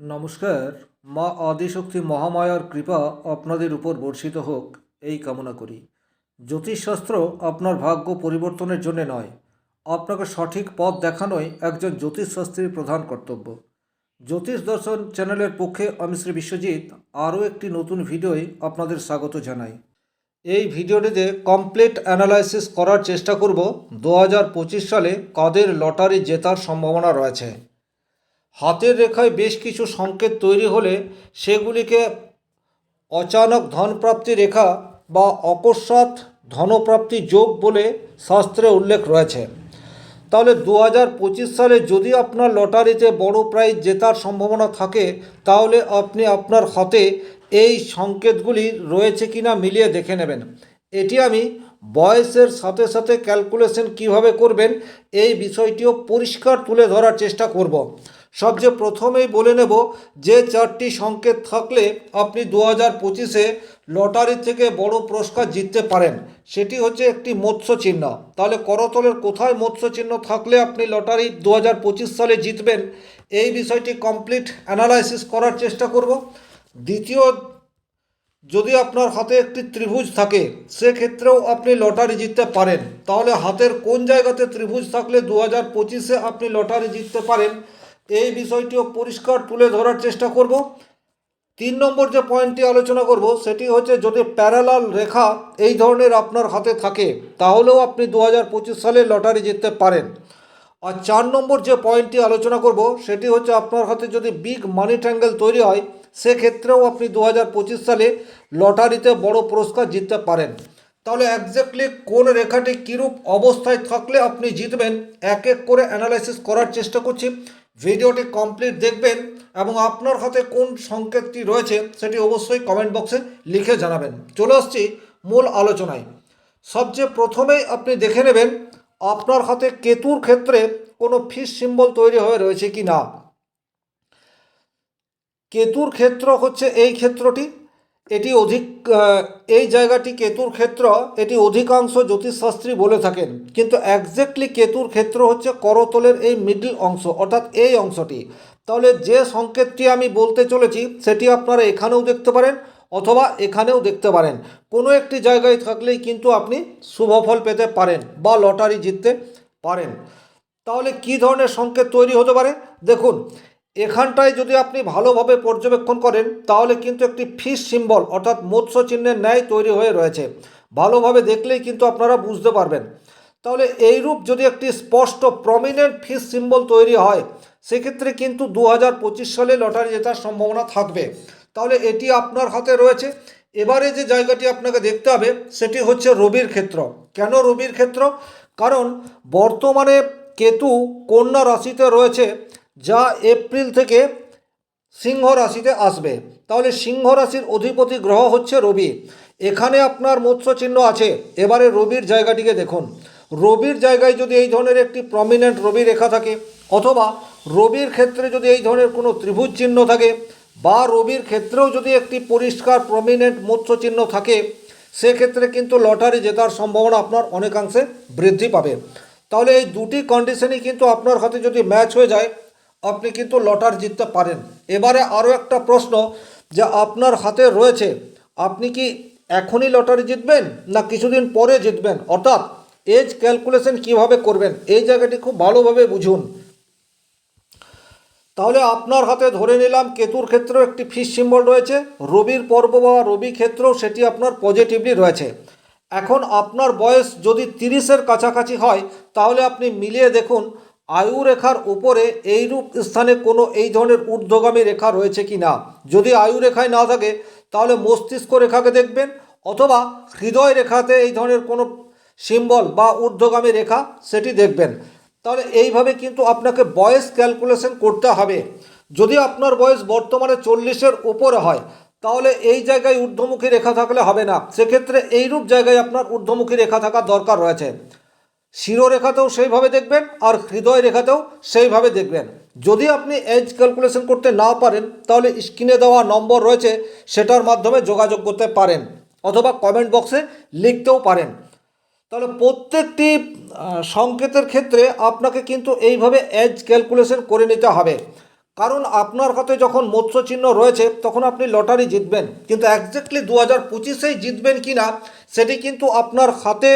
নমস্কার, মা আদিশক্তি মহামায়ার কৃপা আপনাদের উপর বর্ষিত হোক, এই কামনা করি। জ্যোতিষশাস্ত্র আপনার ভাগ্য পরিবর্তনের জন্য নয়, আপনাকে সঠিক পথ দেখানোই একজন জ্যোতিষশাস্ত্রীর প্রধান কর্তব্য। জ্যোতিষ দর্শন চ্যানেলের পক্ষে আমি শ্রী বিশ্বজিৎ, আরও একটি নতুন ভিডিওয় আপনাদের স্বাগত জানাই। এই ভিডিওটিতে কমপ্লিট অ্যানালাইসিস করার চেষ্টা করব, দু হাজার পঁচিশ সালে কাদের লটারি জেতার সম্ভাবনা রয়েছে। হাতের রেখায় বেশ কিছু সংকেত তৈরি হলে সেগুলিকে অচানক ধনপ্রাপ্তি রেখা বা অকস্মাৎ ধনপ্রাপ্তি যোগ বলে শাস্ত্রে উল্লেখ রয়েছে। তাহলে দু হাজার পঁচিশ সালে যদি আপনার লটারিতে বড় প্রাইজ জেতার সম্ভাবনা থাকে, তাহলে আপনি আপনার হাতে এই সংকেতগুলি রয়েছে কিনা মিলিয়ে দেখে নেবেন। এটি আমি বয়সের সাথে সাথে ক্যালকুলেশন কীভাবে করবেন, এই বিষয়টিও পরিষ্কার তুলে ধরার চেষ্টা করব। সবচেয়ে প্রথমেই বলে নেব যে চারটি সংকেত থাকলে আপনি দু হাজার পঁচিশে লটারি থেকে বড় পুরস্কার জিততে পারেন। সেটি হচ্ছে একটি মৎস্য চিহ্ন তাহলে করতলের কোথায় মৎস্য চিহ্ন থাকলে আপনি লটারি দু হাজার পঁচিশ সালে জিতবেন? এই বিষয়টি কমপ্লিট অ্যানালাইসিস করার চেষ্টা করব। দ্বিতীয়, যদি আপনার হাতে একটি ত্রিভুজ থাকে, সেক্ষেত্রেও আপনি লটারি জিততে পারেন। তাহলে হাতের কোন জায়গাতে ত্রিভুজ থাকলে দু হাজার পঁচিশে আপনি লটারি জিততে পারেন? এই বিষয়টিও পরিষ্কার তুলে ধরার চেষ্টা করব। তিন নম্বর যে পয়েন্টটি আলোচনা করব, সেটি হচ্ছে যদি প্যারালাল রেখা এই ধরনের আপনার হাতে থাকে, তাহলেও আপনি দু হাজার পঁচিশ সালে লটারি জিততে পারেন। আর চার নম্বর যে পয়েন্টটি আলোচনা করব, সেটি হচ্ছে আপনার হাতে যদি বিগ মানি ট্যাঙ্গেল তৈরি হয়, সেক্ষেত্রেও আপনি দু হাজার পঁচিশ সালে লটারিতে বড় পুরস্কার জিততে পারেন। তাহলে একজ্যাক্টলি কোন রেখাটি কীরূপ অবস্থায় থাকলে আপনি জিতবেন, এক এক করে অ্যানালাইসিস করার চেষ্টা করছি। ভিডিওটি কমপ্লিট দেখবেন এবং আপনার হাতে কোন সংকেতটি রয়েছে সেটি অবশ্যই কমেন্ট বক্সে লিখে জানাবেন। চলে আসছি মূল আলোচনায়। সবচেয়ে প্রথমেই আপনি দেখে নেবেন, আপনার হাতে কেতুর ক্ষেত্রে কোনো ফিস সিম্বল তৈরি হয়ে রয়েছে কি না কেতুর ক্ষেত্র হচ্ছে এই ক্ষেত্রটি। এটি অধিক এই জায়গাটি কেতুর ক্ষেত্র, এটি অধিকাংশ জ্যোতিষশাস্ত্রী বলে থাকেন। কিন্তু একজ্যাক্টলি কেতুর ক্ষেত্র হচ্ছে করতলের এই মিডল অংশ, অর্থাৎ এই অংশটি। তাহলে যে সংকেতটি আমি বলতে চলেছি, সেটি আপনারা এখানেও দেখতে পারেন অথবা এখানেও দেখতে পারেন। কোনো একটি জায়গায় থাকলেই কিন্তু আপনি শুভফল পেতে পারেন বা লটারি জিততে পারেন। তাহলে কি ধরনের সংকেত তৈরি হতে পারে? দেখুন এখানটায় যদি আপনি ভালোভাবে পর্যবেক্ষণ করেন, তাহলে কিন্তু একটি ফিস সিম্বল, অর্থাৎ মৎস্য চিহ্নের ন্যায় তৈরি হয়ে রয়েছে। ভালোভাবে দেখলেই কিন্তু আপনারা বুঝতে পারবেন। তাহলে এইরূপ যদি একটি স্পষ্ট প্রমিনেন্ট ফিস সিম্বল তৈরি হয়, সেক্ষেত্রে কিন্তু দু হাজার পঁচিশ সালে লটারি জেতার সম্ভাবনা থাকবে। তাহলে এটি আপনার হাতে রয়েছে। এবারে যে জায়গাটি আপনাকে দেখতে হবে, সেটি হচ্ছে রবির ক্ষেত্র। কেন রবির ক্ষেত্র? কারণ বর্তমানে কেতু কন্যা রাশিতে রয়েছে। যা এপ্রিল থেকে সিংহ রাশিতে আসবে। তাহলে সিংহ রাশির অধিপতি গ্রহ হচ্ছে রবি। এখানে আপনার মৎস্য চিহ্ন আছে। এবারে রবির জায়গাটিকে দেখুন। রবির জায়গায় যদি এই ধরনের একটি প্রমিনেন্ট রবি রেখা থাকে, অথবা রবির ক্ষেত্রে যদি এই ধরনের কোনো ত্রিভুজ চিহ্ন থাকে, বা রবির ক্ষেত্রেও যদি একটি পরিষ্কার প্রমিনেন্ট মৎস্য চিহ্ন থাকে, সেক্ষেত্রে কিন্তু লটারি জেতার সম্ভাবনা আপনার অনেকাংশে বৃদ্ধি পাবে। তাহলে এই দুটি কন্ডিশনই কিন্তু আপনার হাতে যদি ম্যাচ হয়ে যায় আপনি কিন্তু লটার জিততে পারেন। এবারে আরও একটা প্রশ্ন যে আপনার হাতে রয়েছে, আপনি কি এখনই লটারি জিতবেন না কিছুদিন পরে জিতবেন? অর্থাৎ এজ ক্যালকুলেশন কীভাবে করবেন? এই জায়গাটি খুব ভালোভাবে বুঝুন। তাহলে আপনার হাতে ধরে নিলাম কেতুর ক্ষেত্রেও একটি ফিস সিম্বল রয়েছে, রবির পর্ব বা রবি ক্ষেত্রেও সেটি আপনার পজিটিভলি রয়েছে। এখন আপনার বয়স যদি তিরিশের কাছাকাছি হয়, তাহলে আপনি মিলিয়ে দেখুন আয়ু রেখার উপরে এইরূপ স্থানে কোনো এই ধরনের ঊর্ধ্বগামী রেখা রয়েছে কি না? যদি আয়ু রেখায় না থাকে, তাহলে মস্তিষ্ক রেখাকে দেখবেন, অথবা হৃদয় রেখাতে এই ধরনের কোনো সিম্বল বা ঊর্ধ্বগামী রেখা সেটি দেখবেন। তাহলে এইভাবে কিন্তু আপনাকে বয়স ক্যালকুলেশন করতে হবে। যদি আপনার বয়স বর্তমানে চল্লিশের উপরে হয়, তাহলে এই জায়গায় ঊর্ধ্বমুখী রেখা থাকলে হবে না। সেক্ষেত্রে এইরূপ জায়গায় আপনার ঊর্ধ্বমুখী রেখা থাকার দরকার রয়েছে। শিরোরেখাতেও সেইভাবে দেখবেন আর হৃদয় রেখাতেও সেইভাবে দেখবেন। যদি আপনি এজ ক্যালকুলেশন করতে না পারেন, তাহলে স্ক্রিনে দেওয়া নম্বর রয়েছে, সেটার মাধ্যমে যোগাযোগ করতে পারেন অথবা কমেন্ট বক্সে লিখতেও পারেন। তাহলে প্রত্যেকটি সংকেতের ক্ষেত্রে আপনাকে কিন্তু এইভাবে এজ ক্যালকুলেশন করে নিতে হবে। কারণ আপনার হাতে যখন মৎস্য চিহ্ন রয়েছে, তখন আপনি লটারি জিতবেন। কিন্তু একজ্যাক্টলি দু হাজার পঁচিশেই জিতবেন কি না সেটি কিন্তু আপনার হাতে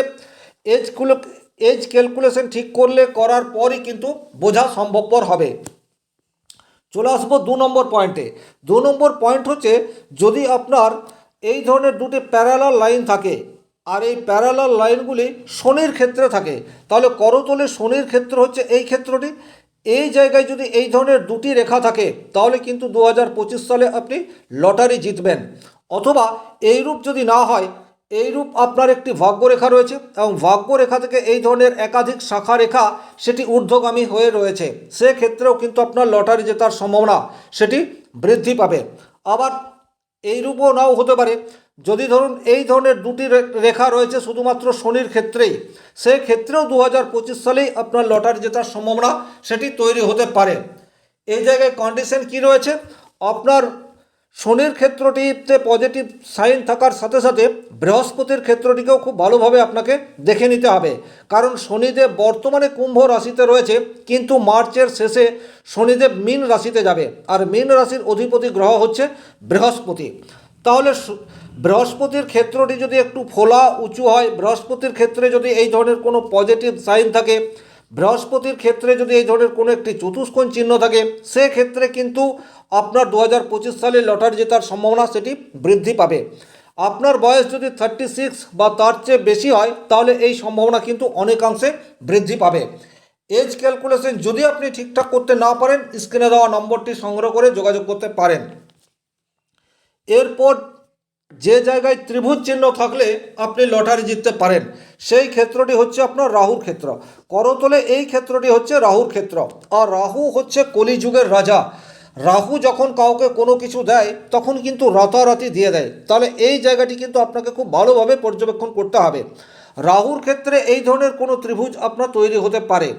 এজগুলো এজ ক্যালকুলেশন ঠিক করলে, করার পরই কিন্তু বোঝা সম্ভবপর হবে। চলে আসব দু নম্বর পয়েন্টে দু নম্বর পয়েন্ট হচ্ছে, যদি আপনার এই ধরনের দুটি প্যারালাল লাইন থাকে, আর এই প্যারালাল লাইনগুলি শনির ক্ষেত্রে থাকে, তাহলে করতলে শনির ক্ষেত্র হচ্ছে এই ক্ষেত্রটি। এই জায়গায় যদি এই ধরনের দুটি রেখা থাকে, তাহলে কিন্তু দু হাজার পঁচিশ সালে আপনি লটারি জিতবেন। অথবা এইরূপ যদি না হয় এইরূপ আপনার একটি ভাগ্যরেখা রয়েছে এবং ভাগ্যরেখা থেকে এই ধরনের একাধিক শাখা রেখা সেটি ঊর্ধ্বগামী হয়ে রয়েছে। সেক্ষেত্রেও কিন্তু আপনার লটারি জেতার সম্ভাবনা সেটি বৃদ্ধি পাবে। আবার এইরূপও নাও হতে পারে, যদি ধরুন এই ধরনের দুটি রেখা রয়েছে শুধুমাত্র শনির ক্ষেত্রেই, সেক্ষেত্রেও দু হাজার পঁচিশ সালেই আপনার লটারি জেতার সম্ভাবনা সেটি তৈরি হতে পারে। এই জায়গায় কন্ডিশন কি রয়েছে? আপনার শনির ক্ষেত্রটিতে পজিটিভ সাইন থাকার সাথে সাথে বৃহস্পতির ক্ষেত্রটিকেও খুব ভালোভাবে আপনাকে দেখে নিতে হবে। কারণ শনিদেব বর্তমানে কুম্ভ রাশিতে রয়েছে, কিন্তু মার্চের শেষে শনিদেব মীন রাশিতে যাবে। আর মীন রাশির অধিপতি গ্রহ হচ্ছে বৃহস্পতি। তাহলে বৃহস্পতির ক্ষেত্রটি যদি একটু ফোলা উঁচু হয়, বৃহস্পতির ক্ষেত্রে যদি এই ধরনের কোনো পজিটিভ সাইন থাকে বৃহস্পতির ক্ষেত্রে যদি এই ধরনের কোনো একটি চতুষ্কোণ চিহ্ন থাকে, সেক্ষেত্রে কিন্তু আপনার দু হাজার পঁচিশ সালে লটারি জেতার সম্ভাবনা সেটি বৃদ্ধি পাবে। আপনার বয়স যদি থার্টি সিক্স বা তার চেয়ে বেশি হয়, তাহলে এই সম্ভাবনা কিন্তু অনেকাংশে বৃদ্ধি পাবে। এজ ক্যালকুলেশন যদি আপনি ঠিকঠাক করতে না পারেন স্ক্রিনে দেওয়া নম্বরটি সংগ্রহ করে যোগাযোগ করতে পারেন। এরপর যে জায়গায় ত্রিভুজ চিহ্ন থাকলে আপনি লটারি জিততে পারেন। সেই ক্ষেত্রটি হচ্ছে আপনার রাহুর ক্ষেত্র। করতলে এই ক্ষেত্রটি হচ্ছে রাহুর ক্ষেত্র। আর রাহু হচ্ছে কলিযুগের রাজা। রাহু যখন কাউকে কোনো কিছু দেয়, তখন কিন্তু রাতারাতি দিয়ে দেয়। তাহলে এই জায়গাটি কিন্তু আপনাকে খুব ভালোভাবে পর্যবেক্ষণ করতে হবে। রাহুর ক্ষেত্রে এই ধরনের কোনো ত্রিভুজ আপনার তৈরি হতে পারে।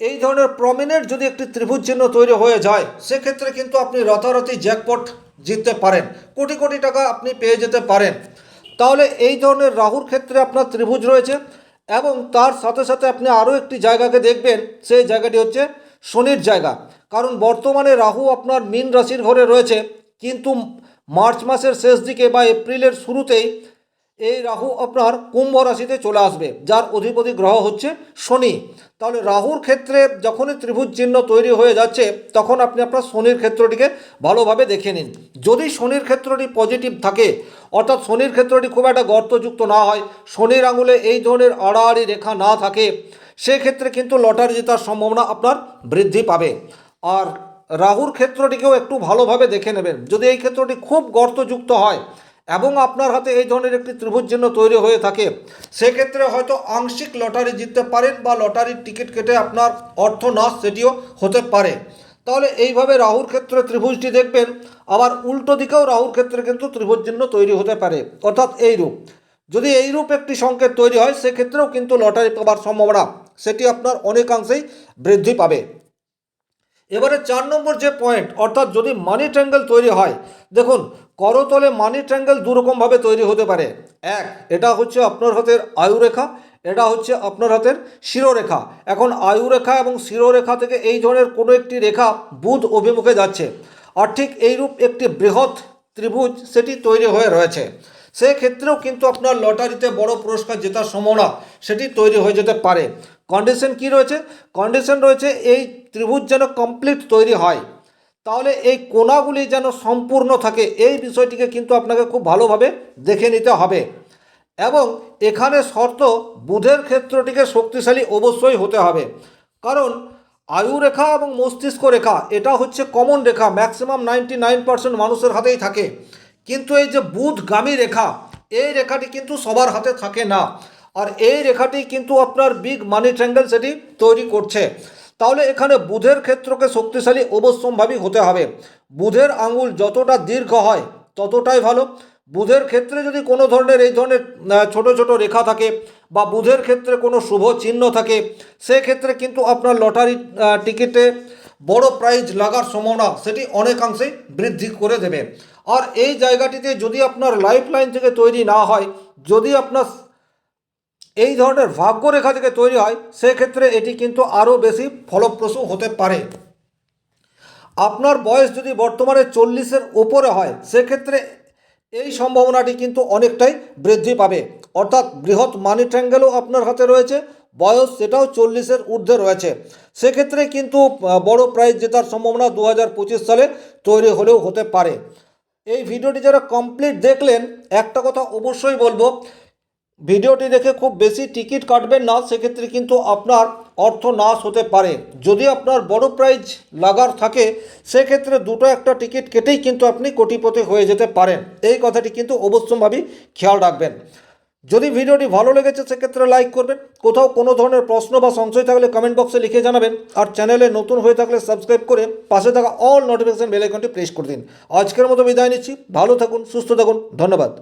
এই ধরনের প্রমিনেন্ট যদি একটি ত্রিভুজ চিহ্ন তৈরি হয়ে যায়, সেক্ষেত্রে কিন্তু আপনি রাতারাতি জ্যাকপট জিততে পারেন। কোটি কোটি টাকা আপনি পেয়ে যেতে পারেন। তাহলে এই ধরনের রাহুর ক্ষেত্রে আপনার ত্রিভুজ রয়েছে এবং তার সাথে সাথে আপনি আরও একটি জায়গাকে দেখবেন। সেই জায়গাটি হচ্ছে শনির জায়গা। কারণ বর্তমানে রাহু আপনার মীন রাশির ঘরে রয়েছে। কিন্তু মার্চ মাসের শেষ দিকে বা এপ্রিলের শুরুতেই এই রাহু আপনার কুম্ভ রাশিতে চলে আসবে, যার অধিপতি গ্রহ হচ্ছে শনি। তাহলে রাহুর ক্ষেত্রে যখনই ত্রিভুজ চিহ্ন তৈরি হয়ে যাচ্ছে, তখন আপনি আপনার শনির ক্ষেত্রটিকে ভালোভাবে দেখে নিন। যদি শনির ক্ষেত্রটি পজিটিভ থাকে, অর্থাৎ শনির ক্ষেত্রটি খুব একটা গর্তযুক্ত না হয়, শনির আঙুলে এই ধরনের আড়াআড়ি রেখা না থাকে, সেক্ষেত্রে কিন্তু লটারি জেতার সম্ভাবনা আপনার বৃদ্ধি পাবে। আর রাহুর ক্ষেত্রটিকেও একটু ভালোভাবে দেখে নেবেন। যদি এই ক্ষেত্রটি খুব গর্তযুক্ত হয় এবং আপনার হাতে এই ধরনের একটি ত্রিভুজ চিহ্ন তৈরি হয়ে থাকে, সেক্ষেত্রে হয়তো আংশিক লটারি জিততে পারেন বা লটারির টিকিট কেটে আপনার অর্থ নাশ সেটিও হতে পারে। তাহলে এইভাবে রাহুর ক্ষেত্রে ত্রিভুজটি দেখবেন, আবার উল্টো দিকেও রাহুর ক্ষেত্রে কিন্তু ত্রিভুজ চিহ্ন তৈরি হতে পারে। অর্থাৎ এই রূপ যদি এইরূপ একটি সংকেত তৈরি হয়, সেক্ষেত্রেও কিন্তু লটারি পাওয়ার সম্ভাবনা, সেটি আপনার অনেকাংশেই বৃদ্ধি পাবে। এবারে চার নম্বর যে পয়েন্ট অর্থাৎ যদি মানি ট্র্যাঙ্গেল তৈরি হয়, দেখুন করতলে মানি ট্র্যাঙ্গেল দুরকমভাবে তৈরি হতে পারে। এক, এটা হচ্ছে আপনার হাতের আয়ুরেখা এটা হচ্ছে আপনার হাতের শিরোরেখা। এখন আয়ুরেখা এবং শিরোরেখা থেকে এই ধরনের কোনো একটি রেখা বুধ অভিমুখে যাচ্ছে। আর ঠিক এইরূপ একটি বৃহৎ ত্রিভুজ সেটি তৈরি হয়ে রয়েছে। সেক্ষেত্রেও কিন্তু আপনার লটারিতে বড় পুরস্কার জেতার সম্ভাবনা সেটি তৈরি হয়ে যেতে পারে। কন্ডিশন কি রয়েছে? কন্ডিশন রয়েছে এই ত্রিভুজ যেন কমপ্লিট তৈরি হয়। তাহলে এই কোণাগুলি যেন সম্পূর্ণ থাকে, এই বিষয়টিকে কিন্তু আপনাকে খুব ভালোভাবে দেখে নিতে হবে। এবং এখানে শর্ত, বুধের ক্ষেত্রটিকে শক্তিশালী অবশ্যই হতে হবে। কারণ আয়ু রেখা এবং মস্তিষ্ক রেখা, এটা হচ্ছে কমন রেখা ম্যাক্সিমাম নাইনটি নাইন পার্সেন্ট মানুষের হাতেই থাকে। কিন্তু এই যে বুধগামী রেখা, এই রেখাটি কিন্তু সবার হাতে থাকে না। আর এই রেখাটি কিন্তু আপনার বিগ মানি ট্র্যাঙ্গেল সেটি তৈরি করছে। তাহলে এখানে বুধের ক্ষেত্রকে শক্তিশালী অবশ্যম্ভাবী হতে হবে। বুধের আঙুল যতটা দীর্ঘ হয় ততটাই ভালো। বুধের ক্ষেত্রে যদি কোনো ধরনের এই ধরনের ছোট ছোট রেখা থাকে বা বুধের ক্ষেত্রে কোনো শুভ চিহ্ন থাকে, সেক্ষেত্রে কিন্তু আপনার লটারি টিকিটে বড় প্রাইজ লাগার সম্ভাবনা সেটি অনেকাংশেই বৃদ্ধি করে দেবে। আর এই জায়গাটিতে যদি আপনার লাইফ লাইন থেকে তৈরি না হয়, যদি আপনার এই ধরনের ভাগ্যরেখা থেকে তৈরি হয়, সেক্ষেত্রে এটি কিন্তু আরও বেশি ফলপ্রসূ হতে পারে। আপনার বয়স যদি বর্তমানে চল্লিশের ওপরে হয়, সেক্ষেত্রে এই সম্ভাবনাটি কিন্তু অনেকটাই বৃদ্ধি পাবে। অর্থাৎ বৃহৎ মানি ট্র্যাঙ্গেলও আপনার হাতে রয়েছে, বয়স সেটাও চল্লিশের ঊর্ধ্বে রয়েছে। সেক্ষেত্রে কিন্তু বড় প্রাইজ জেতার সম্ভাবনা দু হাজার পঁচিশ সালে তৈরি হলেও হতে পারে। এই ভিডিওটি যারা কমপ্লিট দেখলেন, একটা কথা অবশ্যই বলব ভিডিওটি দেখে খুব বেশি টিকিট কাটবেন না, সেক্ষেত্রে কিন্তু আপনার অর্থ নাশ হতে পারে। যদি আপনার বড় প্রাইজ লাগার থাকে, সেক্ষেত্রে দুটো একটা টিকিট কেটেই কিন্তু আপনি কোটিপতি হয়ে যেতে পারেন। এই কথাটি কিন্তু অবশ্যম্ভাবী খেয়াল রাখবেন। যদি ভিডিওটি ভালো লেগেছে, সেক্ষেত্রে লাইক করবেন। কোথাও কোনো ধরনের প্রশ্ন বা সংশয় থাকলে কমেন্ট বক্সে লিখে জানাবেন। আর চ্যানেলে নতুন হয়ে থাকলে সাবস্ক্রাইব করে পাশে থাকা অল নোটিফিকেশন বেল আইকনটি প্রেস করে দিন। আজকের মতো বিদায় নিচ্ছি। ভালো থাকুন, সুস্থ থাকুন। ধন্যবাদ।